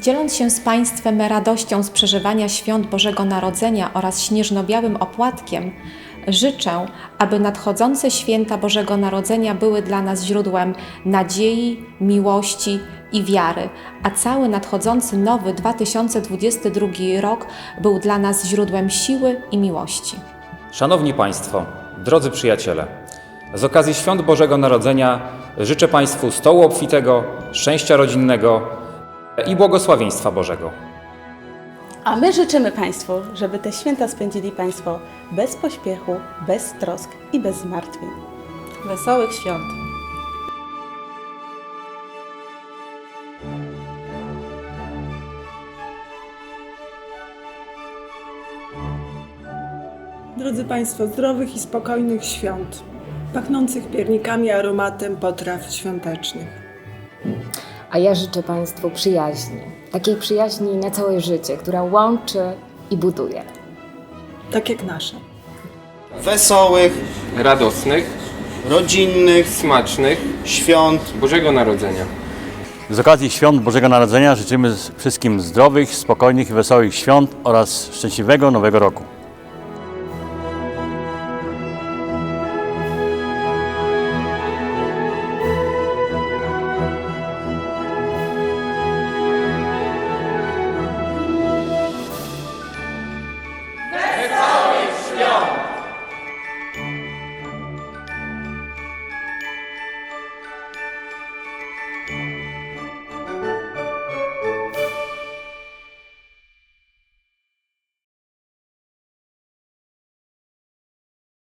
Dzieląc się z Państwem radością z przeżywania świąt Bożego Narodzenia oraz śnieżno-białym opłatkiem, życzę, aby nadchodzące święta Bożego Narodzenia były dla nas źródłem nadziei, miłości i wiary, a cały nadchodzący nowy 2022 rok był dla nas źródłem siły i miłości. Szanowni Państwo, drodzy przyjaciele, z okazji Świąt Bożego Narodzenia życzę Państwu stołu obfitego, szczęścia rodzinnego i błogosławieństwa Bożego. A my życzymy Państwu, żeby te święta spędzili Państwo bez pośpiechu, bez trosk i bez zmartwień. Wesołych świąt! Drodzy Państwo, zdrowych i spokojnych świąt, pachnących piernikami aromatem potraw świątecznych. A ja życzę Państwu przyjaźni. Takiej przyjaźni na całe życie, która łączy i buduje. Tak jak nasze. wesołych, radosnych, rodzinnych smacznych świąt Bożego Narodzenia. Z okazji świąt Bożego Narodzenia życzymy wszystkim zdrowych, spokojnych i wesołych świąt oraz szczęśliwego Nowego Roku.